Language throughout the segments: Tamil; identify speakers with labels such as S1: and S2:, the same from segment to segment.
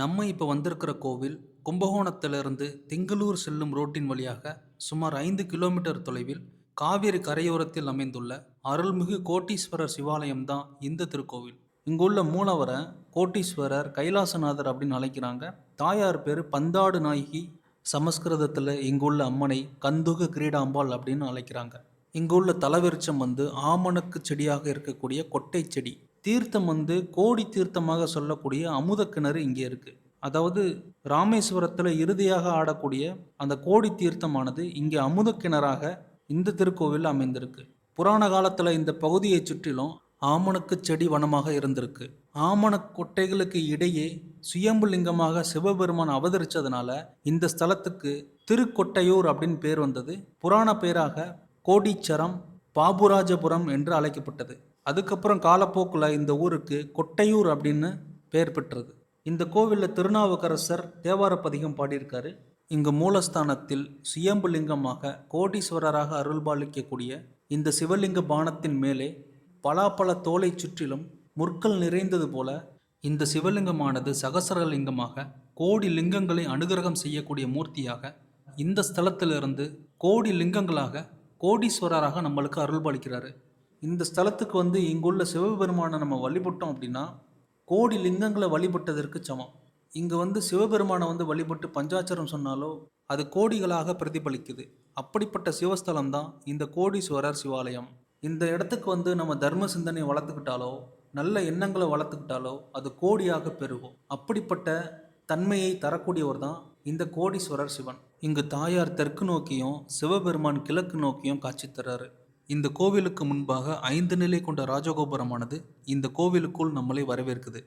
S1: நம்ம இப்போ வந்திருக்கிற கோவில் கும்பகோணத்திலிருந்து திங்களூர் செல்லும் ரோட்டின் வழியாக சுமார் ஐந்து கிலோமீட்டர் தொலைவில் காவிரி கரையோரத்தில் அமைந்துள்ள அருள்மிகு கோட்டீஸ்வரர் சிவாலயம் தான் இந்த திருக்கோவில். இங்குள்ள மூலவரை கோட்டீஸ்வரர் கைலாசநாதர் அப்படின்னு அழைக்கிறாங்க. தாயார் பேர் பந்தாடு நாயகி சமஸ்கிருதத்தில் இங்குள்ள அம்மனை கந்துக கிரீடாம்பாள் அப்படின்னு அழைக்கிறாங்க. இங்குள்ள தலவிருச்சம் வந்து ஆமணக்கு செடியாக இருக்கக்கூடிய கொட்டை செடி. தீர்த்தம் வந்து கோடி தீர்த்தமாக சொல்லக்கூடிய அமுத கிணறு இங்கே இருக்கு. அதாவது ராமேஸ்வரத்தில் இறுதியாக ஆடக்கூடிய அந்த கோடி தீர்த்தமானது இங்கே அமுத கிணறாக இந்த திருக்கோவில் அமைந்திருக்கு. புராண காலத்தில் இந்த பகுதியை சுற்றிலும் ஆமணக்கு செடி வனமாக இருந்திருக்கு. ஆமணக் கொட்டைகளுக்கு இடையே சுயம்பு லிங்கமாக சிவபெருமான் அவதரித்ததுனால இந்த ஸ்தலத்துக்கு திருக்கொட்டையூர் அப்படின்னு பேர் வந்தது. புராண பேராக கோடீச்சரம் பாபுராஜபுரம் என்று அழைக்கப்பட்டது. அதுக்கப்புறம் காலப்போக்கில் இந்த ஊருக்கு கொட்டையூர் அப்படின்னு பெயர் பெற்றது. இந்த கோவிலில் திருநாவுக்கரசர் தேவார பதிகம் பாடியிருக்காரு. இங்கு மூலஸ்தானத்தில் சுயம்புலிங்கமாக கோடீஸ்வரராக அருள்பாலிக்கக்கூடிய இந்த சிவலிங்க பானத்தின் மேலே பலாப்பழ தோலை சுற்றிலும் முற்கள் நிறைந்தது போல இந்த சிவலிங்கமானது சகசரலிங்கமாக கோடி லிங்கங்களை அனுகிரகம் செய்யக்கூடிய மூர்த்தியாக இந்த ஸ்தலத்திலிருந்து கோடி லிங்கங்களாக கோடீஸ்வரராக நம்மளுக்கு அருள்பாலிக்கிறாரு. இந்த ஸ்தலத்துக்கு வந்து இங்குள்ள சிவபெருமானை நம்ம வழிபட்டோம் அப்படின்னா கோடி லிங்கங்களை வழிபட்டதற்கு சமம். இங்கே வந்து சிவபெருமானை வந்து வழிபட்டு பஞ்சாச்சரம் சொன்னாலோ அது கோடிகளாக பிரதிபலிக்குது. அப்படிப்பட்ட சிவஸ்தலம் தான் இந்த கோடீஸ்வரர் சிவாலயம். இந்த இடத்துக்கு வந்து நம்ம தர்ம சிந்தனை வளர்த்துக்கிட்டாலோ நல்ல எண்ணங்களை வளர்த்துக்கிட்டாலோ அது கோடியாக பெருகும். அப்படிப்பட்ட தன்மையை தரக்கூடியவர் தான் இந்த கோடீஸ்வரர் சிவன். இங்கு தாயார் தெற்கு நோக்கியும் சிவபெருமான் கிழக்கு நோக்கியும் காட்சி தர்றாரு இந்த கோவிலுக்கு முன்பாக ஐந்து நிலை கொண்ட ராஜகோபுரமானது இந்த கோவிலுக்குள் நம்மளை வரவேற்குது.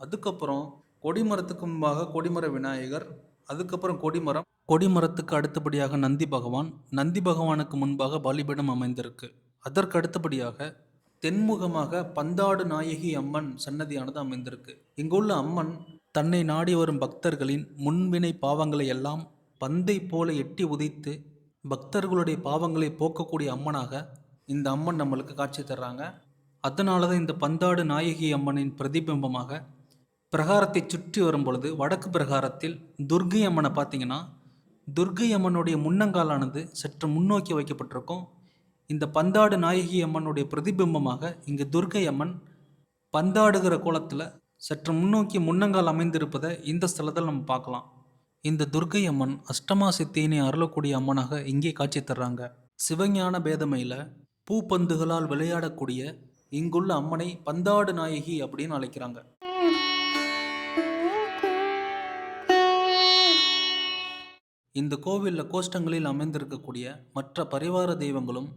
S1: அதுக்கப்புறம் கொடிமரத்துக்கு முன்பாக கொடிமர விநாயகர் அதுக்கப்புறம் கொடிமரம் கொடிமரத்துக்கு அடுத்தபடியாக நந்தி பகவான் நந்தி பகவானுக்கு முன்பாக பலிபீடம் அமைந்திருக்கு. அதற்கு அடுத்தபடியாக தென்முகமாக பந்தாடு நாயகி அம்மன் சன்னதியானது அமைந்திருக்கு. இங்குள்ள அம்மன் தன்னை நாடி வரும் பக்தர்களின் முன்வினை பாவங்களை எல்லாம் பந்தை போல எட்டி உதைத்து பக்தர்களுடைய பாவங்களை போக்கக்கூடிய அம்மனாக இந்த அம்மன் நம்மளுக்கு காட்சி தர்றாங்க. அதனால தான் இந்த பந்தாடு நாயகி அம்மனின் பிரதிபிம்பமாக பிரகாரத்தை சுற்றி வரும் பொழுது வடக்கு பிரகாரத்தில் துர்கை அம்மனை பார்த்தீங்கன்னா துர்கை அம்மனுடைய முன்னங்காலானது சற்று முன்னோக்கி வைக்கப்பட்டிருக்கும். இந்த பந்தாடு நாயகி அம்மனுடைய பிரதிபிம்பமாக இங்கு துர்கை அம்மன் பந்தாடுகிற கோலத்தில் சற்று முன்னோக்கி முன்னங்கால் அமைந்திருப்பதை இந்த ஸ்தலத்தில் நம்ம பார்க்கலாம். இந்த துர்கை அம்மன் அஷ்டமா சித்தியினை அருளக்கூடிய அம்மனாக இங்கே காட்சி தர்றாங்க. சிவஞான பேதமையில் பூப்பந்துகளால் விளையாடக்கூடிய இங்குள்ள அம்மனை பந்தாடு நாயகி அப்படின்னு அழைக்கிறாங்க. இந்த கோவிலில் கோஷ்டங்களில் அமைந்திருக்கக்கூடிய மற்ற பரிவார தெய்வங்களும்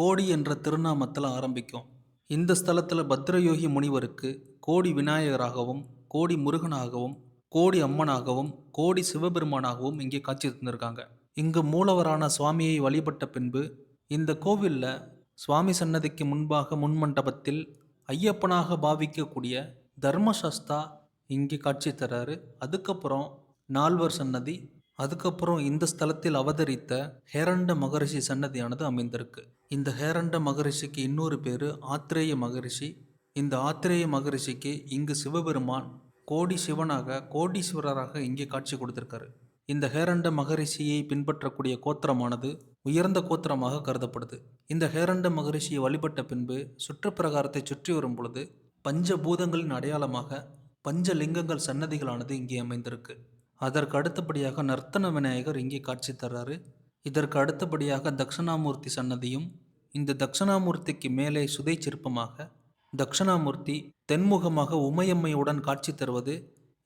S1: கோடி என்ற திருநாமத்தில் ஆரம்பிக்கும். இந்த ஸ்தலத்தில் பத்ரயோகி முனிவருக்கு கோடி விநாயகராகவும் கோடி முருகனாகவும் கோடி அம்மனாகவும் கோடி சிவபெருமானாகவும் இங்கே காட்சி தந்திருக்காங்க இங்கு மூலவரான சுவாமியை வழிபட்ட பின்பு இந்த கோவிலில் சுவாமி சன்னதிக்கு முன்பாக முன்மண்டபத்தில் ஐயப்பனாக பாவிக்கக்கூடிய தர்மசஸ்தா இங்கே காட்சி தராரு. அதுக்கப்புறம் நால்வர் சன்னதி அதுக்கப்புறம் இந்த ஸ்தலத்தில் அவதரித்த ஹேரண்ட மகரிஷி சன்னதியானது அமைந்திருக்கு. இந்த ஹேரண்ட மகரிஷிக்கு இன்னொரு பேர் ஆத்திரேய மகரிஷி. இந்த ஆத்திரேய மகரிஷிக்கு இங்கு சிவபெருமான் கோடி சிவனாக கோடீஸ்வரராக இங்கே காட்சி கொடுத்திருக்காரு. இந்த ஹேரண்ட மகரிஷியை பின்பற்றக்கூடிய கோத்திரமானது உயர்ந்த கோத்திரமாக கருதப்படுது. இந்த ஹேரண்ட மகரிஷியை வழிபட்ட பின்பு சுற்றுப்பிரகாரத்தை சுற்றி வரும் பொழுது பஞ்சபூதங்களின் அடையாளமாக பஞ்சலிங்கங்கள் சன்னதிகளானது இங்கே அமைந்திருக்கு. அதற்கு அடுத்தபடியாக நர்த்தன விநாயகர் இங்கே காட்சி தர்றாரு. இதற்கு அடுத்தபடியாக தட்சிணாமூர்த்தி சன்னதியும் இந்த தட்சிணாமூர்த்திக்கு மேலே சுதை சிற்பமாக தக்ஷணாமூர்த்தி தென்முகமாக உமையம்மையுடன் காட்சி தருவது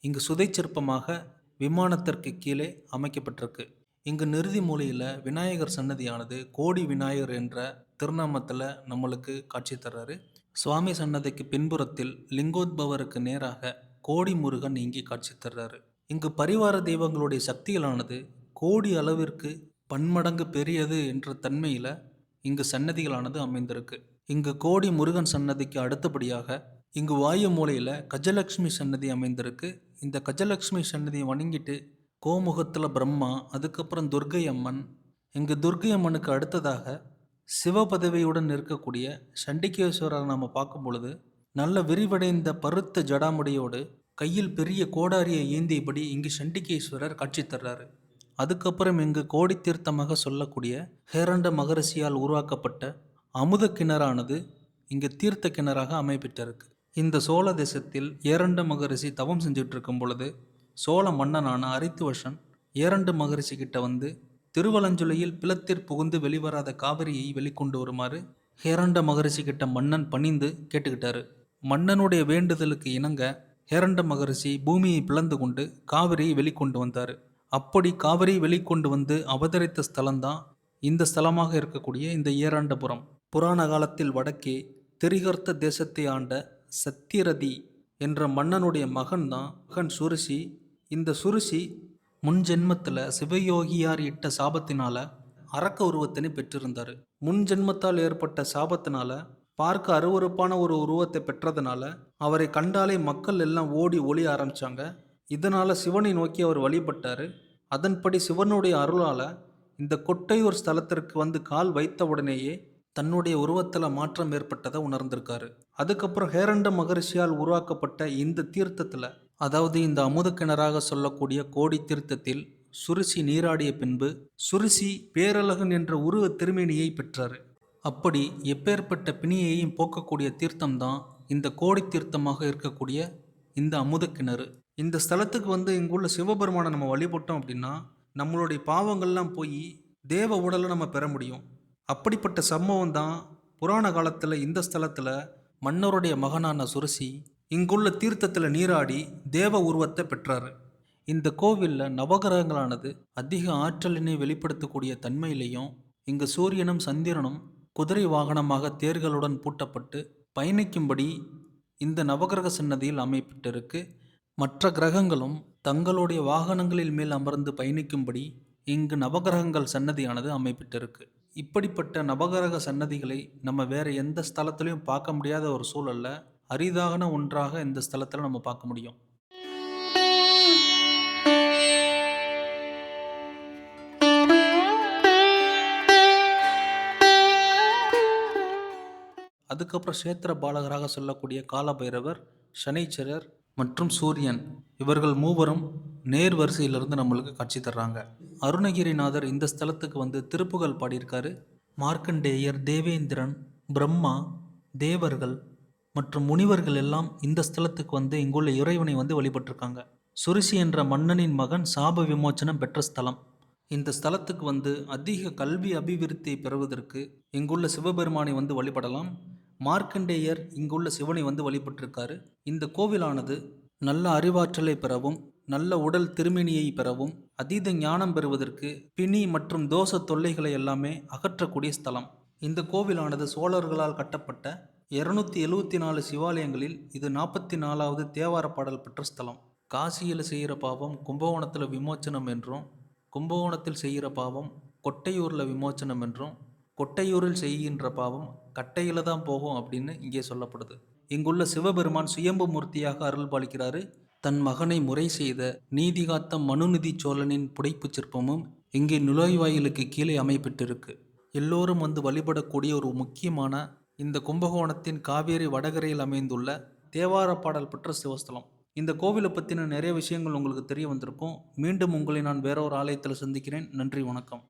S1: இங்கு சுதை சிற்பமாக விமானத்திற்கு கீழே அமைக்கப்பட்டிருக்கு. இங்கு நிறுதி மூலையில் விநாயகர் சன்னதியானது கோடி விநாயகர் என்ற திருநாமத்தில் நம்மளுக்கு காட்சி தர்றாரு. சுவாமி சன்னதிக்கு பின்புறத்தில் லிங்கோத்பவருக்கு நேராக கோடி முருகன் இங்கே காட்சி தர்றாரு. இங்கு பரிவார தெய்வங்களுடைய சக்திகளானது கோடி அளவிற்கு பன்மடங்கு பெரியது என்ற தன்மையில் இங்கு சன்னதிகளானது அமைந்திருக்கு. இங்கு கோடி முருகன் சன்னதிக்கு அடுத்தபடியாக இங்கு வாயு மூலையில் கஜலட்சுமி சன்னதி அமைந்திருக்கு. இந்த கஜலட்சுமி சன்னதியை வணங்கிட்டு கோமுகத்தில் பிரம்மா அதுக்கப்புறம் துர்கை அம்மன் இங்கு துர்கை அம்மனுக்கு அடுத்ததாக சிவபதவியுடன் இருக்கக்கூடிய சண்டிகேஸ்வரரை நம்ம பார்க்கும் பொழுது நல்ல விரிவடைந்த பருத்த ஜடாமுடியோடு கையில் பெரிய கோடாரியை ஏந்தியபடி இங்கு சண்டிகேஸ்வரர் காட்சி தர்றாரு. அதுக்கப்புறம் இங்கு கோடி தீர்த்தமாக சொல்லக்கூடிய ஹேரண்ட மகரிஷியால் உருவாக்கப்பட்ட அமுத கிணறானது இங்கு தீர்த்த கிணறாக அமைப்பிட்டிருக்கு இந்த சோழ தேசத்தில் ஏரண்ட மகரிஷி தவம் செஞ்சுட்டு இருக்கும் பொழுது சோழ மன்னனான அரித்துவஷன் ஏரண்டு மகரிஷி கிட்ட வந்து திருவலஞ்சுலையில் பிளத்திற் புகுந்து வெளிவராத காவிரியை வெளிக்கொண்டு வருமாறு? ஹேரண்ட மகரிஷி கிட்ட மன்னன் பணிந்து கேட்டுக்கிட்டாரு. மன்னனுடைய வேண்டுதலுக்கு இணங்க ஹேரண்ட மகரிஷி பூமியை பிளந்து கொண்டு காவிரியை வெளிக்கொண்டு வந்தார். அப்படி காவிரி வெளிக்கொண்டு வந்து அவதரித்த ஸ்தலம்தான் இந்த ஸ்தலமாக இருக்கக்கூடிய இந்த ஏராண்டபுரம் புராண காலத்தில் வடக்கே திரிகர்த்த தேசத்தை ஆண்ட சத்தியரதி என்ற மன்னனுடைய மகன் தான் மகன் சுருசி. இந்த சுருசி முன் ஜென்மத்தில் சிவயோகியார் இட்ட சாபத்தினால அரக்க உருவத்தினை பெற்றிருந்தார். முன் ஜென்மத்தால் ஏற்பட்ட சாபத்தினால பார்க்க அருவருப்பான ஒரு உருவத்தை பெற்றதுனால அவரை கண்டாலே மக்கள் எல்லாம் ஓடி ஒளிய ஆரம்பித்தாங்க இதனால் சிவனை நோக்கி அவர் வழிபட்டார். அதன்படி சிவனுடைய அருளால் இந்த கொட்டையூர் ஸ்தலத்திற்கு வந்து கால் வைத்த உடனேயே தன்னுடைய உருவத்தில் மாற்றம் ஏற்பட்டதை உணர்ந்திருக்காரு. அதுக்கப்புறம் ஹேரண்ட மகரிஷியால் உருவாக்கப்பட்ட இந்த தீர்த்தத்தில் அதாவது இந்த அமுத கிணறாக சொல்லக்கூடிய கோடி தீர்த்தத்தில் சுருசி நீராடிய பின்பு சுருசி பேரழகன் என்ற உருவ திருமேனியை பெற்றார். அப்படி எப்பேற்பட்ட பிணியையும் போக்கக்கூடிய தீர்த்தம்தான் இந்த கோடி தீர்த்தமாக இருக்கக்கூடிய இந்த அமுத கிணறு. இந்த ஸ்தலத்துக்கு வந்து இங்குள்ள சிவபெருமானை நம்ம வழிபட்டோம் அப்படின்னா நம்மளுடைய பாவங்கள்லாம் போய் தேவ உடலை நம்ம பெற முடியும். அப்படிப்பட்ட சம்பவம் தான் புராண காலத்தில் இந்த ஸ்தலத்தில் மன்னருடைய மகனான சுரசி இங்குள்ள தீர்த்தத்தில் நீராடி தேவ உருவத்தை பெற்றார். இந்த கோவிலில் நவகிரகங்களானது அதிக ஆற்றலினை வெளிப்படுத்தக்கூடிய தன்மையிலையும் இங்கு சூரியனும் சந்திரனும் குதிரை வாகனமாக தேர்களுடன் பூட்டப்பட்டு பயணிக்கும்படி இந்த நவகிரக சன்னதியில் அமைப்பட்டிருக்கு. மற்ற கிரகங்களும் தங்களுடைய வாகனங்களில் மேல் அமர்ந்து பயணிக்கும்படி இங்கு நவகிரகங்கள் சன்னதியானது அமைப்பட்டிருக்கு. இப்படிப்பட்ட நவகிரக சன்னதிகளை நம்ம வேற எந்த ஸ்தலத்திலையும் பார்க்க முடியாத ஒரு சூழல்ல அரிதான ஒன்றாக இந்த ஸ்தலத்தில் நம்ம பார்க்க முடியும். அதுக்கப்புறம் சேத்திர பாலகராக சொல்லக்கூடிய காலபைரவர் சனீச்சரர் மற்றும் சூரியன் இவர்கள் மூவரும் நேர் வரிசையிலிருந்து நம்மளுக்கு காட்சி தர்றாங்க. அருணகிரிநாதர் இந்த ஸ்தலத்துக்கு வந்து திருப்புகழ் பாடியிருக்காரு. மார்க்கண்டேயர் தேவேந்திரன் பிரம்மா தேவர்கள் மற்றும் முனிவர்கள் எல்லாம் இந்த ஸ்தலத்துக்கு வந்து இங்குள்ள இறைவனை வந்து வழிபட்டிருக்காங்க. சுரிசி என்ற மன்னனின் மகன் சாப விமோச்சனம் பெற்ற ஸ்தலம். இந்த ஸ்தலத்துக்கு வந்து அதிக கல்வி அபிவிருத்தியை பெறுவதற்கு இங்குள்ள சிவபெருமானை வந்து வழிபடலாம். மார்க்கண்டேயர் இங்குள்ள சிவனை வந்து வழிபட்டிருக்காரு. இந்த கோவிலானது நல்ல அறிவாற்றலை பெறவும் நல்ல உடல் திருமணியை பெறவும் அதீத ஞானம் பெறுவதற்கு பிணி மற்றும் தோஷ தொல்லைகளை எல்லாமே அகற்றக்கூடிய ஸ்தலம். இந்த கோவிலானது சோழர்களால் கட்டப்பட்ட இருநூத்தி எழுவத்தி நாலு சிவாலயங்களில் இது நாற்பத்தி நாலாவது தேவார பாடல் பெற்ற ஸ்தலம். காசியில் செய்கிற பாவம் கும்பகோணத்தில் விமோச்சனம் என்றும் கும்பகோணத்தில் செய்கிற பாவம் கொட்டையூரில் விமோச்சனம் என்றும் கொட்டையூரில் செய்கின்ற பாவம் கட்டையில் தான் போகும் அப்படின்னு இங்கே சொல்லப்படுது. இங்குள்ள சிவபெருமான் சுயம்பு மூர்த்தியாக அருள் பாலிக்கிறாரு தன் மகனை முறை செய்த நீதிகாத்த மனுநிதி சோழனின் புடைப்புச் சிற்பமும் இங்கே நுழைவாயிலுக்கு கீழே அமைப்பட்டிருக்கு. எல்லோரும் வந்து வழிபடக்கூடிய ஒரு முக்கியமான இந்த கும்பகோணத்தின் காவேரி வடகரையில் அமைந்துள்ள தேவார பாடல் பெற்ற சிவஸ்தலம். இந்த கோவிலை பற்றின நிறைய விஷயங்கள் உங்களுக்கு தெரிய வந்திருக்கும். மீண்டும் உங்களை நான் வேற ஒரு ஆலயத்தில் சந்திக்கிறேன். நன்றி வணக்கம்.